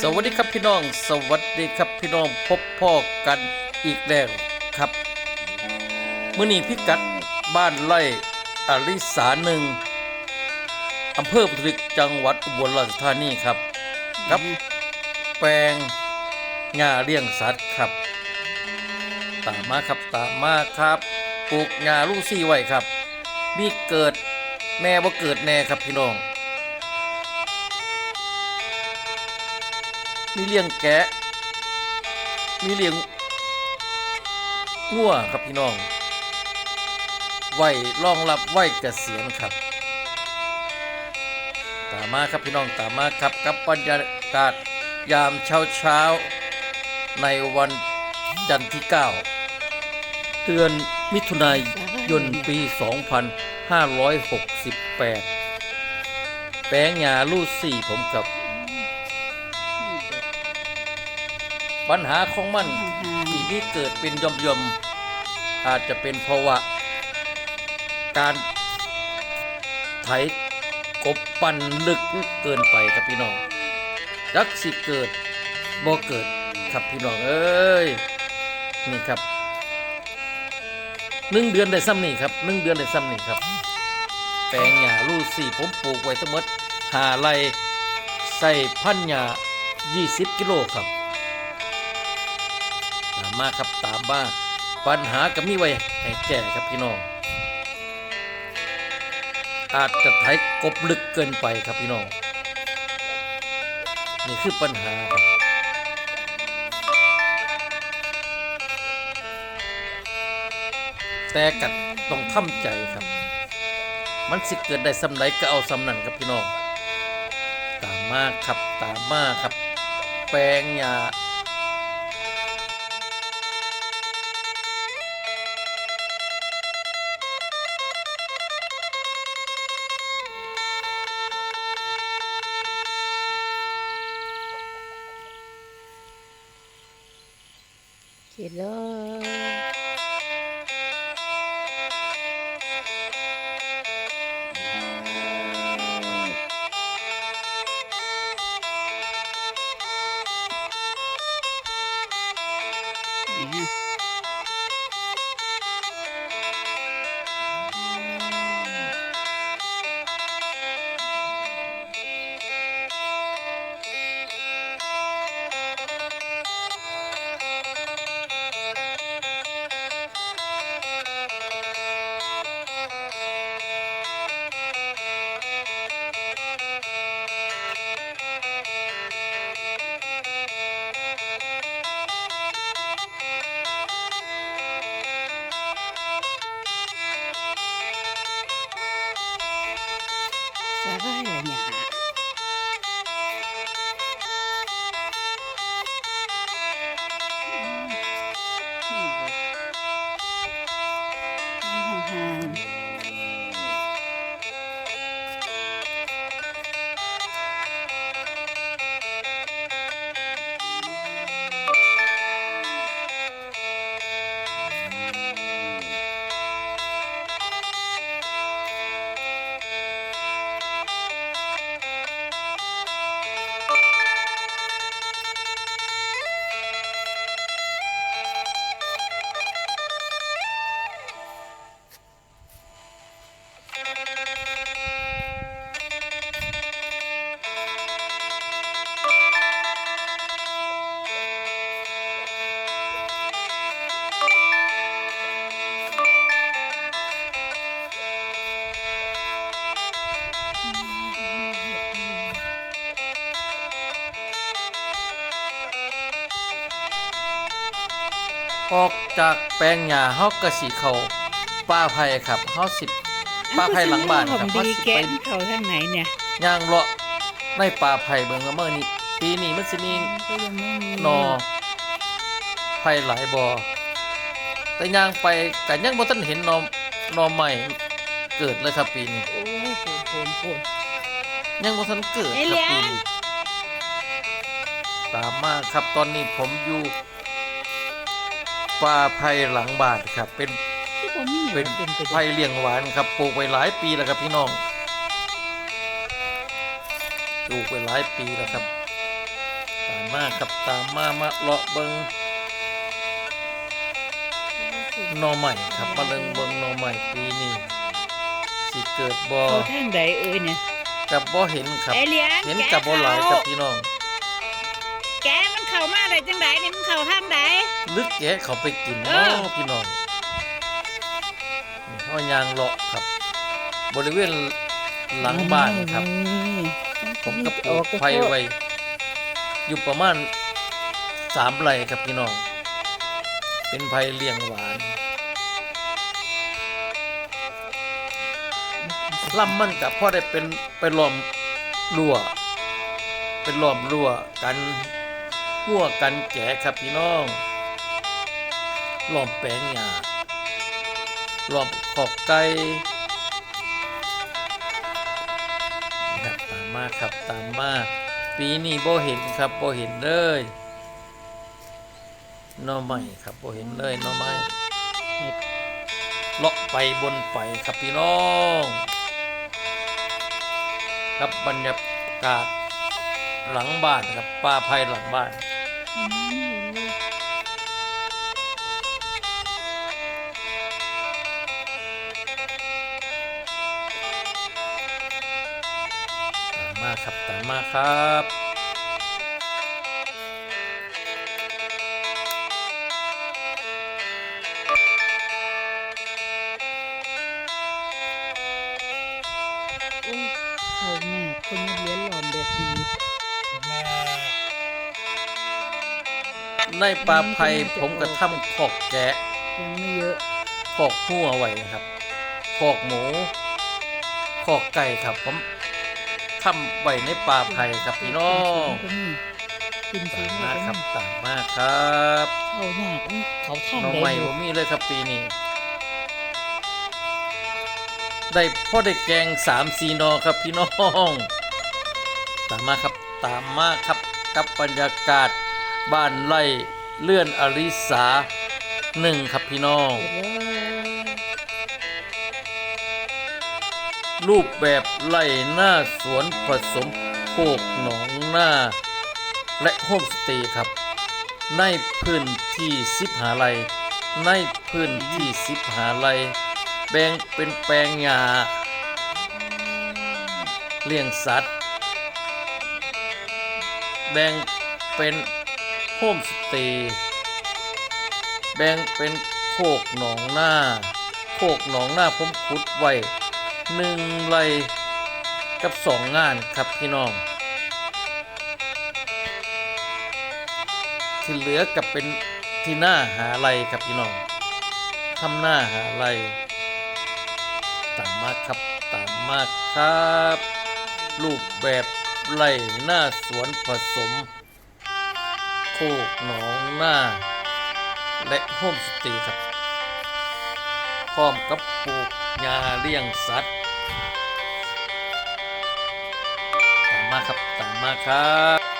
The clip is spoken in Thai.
สวัสดีครับพี่น้อง สวัสดีครับพี่น้องพบพ่อกันอีกแล้วครับมื่อนี้พิกัดบ้านไร่อริสาหนึ่งอำเภอปุตริกจังหวัดอุบลราชธานีครับกับ แปลงหญ้าเลี้ยงสัตว์ครับ ตามมาครับตามมาครับปลูกหญ้าลูกซี่ไว้ครับ มีเกิดแน่บ่เกิดแน่ครับพี่น้อง มีเลี้ยงแกะ มีเลี้ยงงัวครับพี่น้อง ไว้รองรับไว้เกษียณครับ ตามมาครับพี่น้องตามมาครับกับบรรยากาศยามเช้าเช้าในวันจันทร์ที่ 9 เดือนมิถุนายนปี 2568 แปลงหญ้าลู่สี่ผมกับ ปัญหาของมันที่นี่เกิดเป็นย่อมยอมๆอาจจะเป็นเพราะว่า การไถกบปั่นลึกเกินไปครับพี่น้องจักสิเกิดบ่เกิดครับพี่น้องเอ้ยนี่ครับหนึ่งเดือนได้ซ้ำนี่ครับหนึ่งเดือนได้ซ้ำนี่ครับ แปลงหญ้าลูสี่ผมปลูกไว้ทั้งหมดหาไรใส่พันธุ์หญ้า20 กิโลครับตามมาครับตามมาปัญหาก็มีไว้ให้แก้ครับพี่น้อง อาจจะไถกบลึกเกินไปครับพี่น้อง นี่คือปัญหาครับแต่กัดต้องทำใจครับ มันสิเกิดได้สำไหนก็เอาสำนั่นครับพี่น้อง ตามมาครับตามมาครับ แปลงยา เห็นแล้ว ออกจากแปลงหญ้าเฮาก็สิเข้าป่าไผ่ครับเฮาสิป่าไผ่หลังบ้านครับดีเฮาสิแกไปนเขาทางไหนเนี่ยย่างเลาะในป่าไผ่เบิ่งว่าเมื่อนี้ปีนี้มันสิมีก็ยังไม่มีหนอไผ่หลายบ่อแต่ย่างไปก็ยังบ่ทันเห็นหนอหนอใหม่เกิดเลยครับปีนี้โอ้ยโผล่โผล่โผล่ยังบ่ทันเกิดไอ้คเหลีรับยปีนี้ตามมาครับตอนนี้ผมอยู่ ป่าไผ่หลังบ้านครับ เป็นที่ผมมีเป็นเป็นไปไผ่เลี้ยงหวานครับปลูกไว้หลายปีแล้วครับพี่น้องปลูกไว้หลายปีแล้วครับมาครับตามมามาเลาะเบิงหนอใหม่ครับมาเลิงเบิงหนอใหม่ปีนี้สิเกิดบ่เขาทางใดเอ้ยเนี่ยกับบ่เห็นครับไอเลี้ยงเห็นแกกับบ่หลายกับเข้าพี่น้องแกมัน เข้ามาได้จังไดนี่มันเข้าทางใด ลึกแกะเขาไปกินเอเนาอะพี่น้องนี่เฮายางเลาะครับ บริเวณหลังบ้านครับ ผมก็ปลูกไฟไว้ อยู่ประมาณสามไร่ครับพี่น้อง เป็นไผ่เลี้ยงหวานลำมันกับพ่อได้เป็นไปล้อมรั้วเป็นล้อมรั้วกัน หัวกันแก่ครับพี่น้องล้อมแปลงหญ้าล้อมขอกไก่นะครับตามมาครับตามมาปีนี้บ่เห็นครับบ่เห็นเลยน่อไม้ครับบ่เห็นเลยน่อไม้เลาะไปบนไปครับพี่น้องครับบรรยากาศหลังบ้านครับป่าไผ่หลังบ้านามมาครับตามมาครับโอ้ยเข้ามากคนมาเลี้ยง ในป่าไผ่ผมก็ทำขอกแกะยังไม่เยอะขอกหัวไว้นะครับขอกหมูขอกไก่ครับผมทำไว้ในป่าไผ่ครับพี่น้องกินสูตางมก็มามีครับตามมาครับเข้ายากมันเขาทางน้องใดใหม่อยู่ผมมีเลยครับปีนี้ได้พ่อได้แกงสามสีนอครับพี่น้อง ตามมาครับตามมาครับกับบรรยากาศ บ้านไร่เลื่อนอริสาหนึ่งครับพี่น้อง รูปแบบไร่หน้าสวนผสมโคกหนองหน้า และโฮมสเตย์ครับ ในพื้นที่สิบหาไร่ในพื้นที่สิบหาไร่แบ่งเป็นแปลงหญ้าเลี้ยงสัตว์ แบ่งเป็น โฮมสเตย์แบ่งเป็นโคกหนองหน้า โคกหนองหน้าผมขุดไว้หนึ่งไรกับสองงานครับพี่น้อง ที่เหลือกับเป็นที่หน้าหาไรครับพี่น้องทำหน้าหาไรตามมากครับตามมากครับ รูปแบบไรหน้าสวนผสม โคกหนองหน้า และโฮมสเตย์ครับ พร้อมกับปลูกยาเลี้ยงสัตว์ ตามมาครับ ตามมาครับ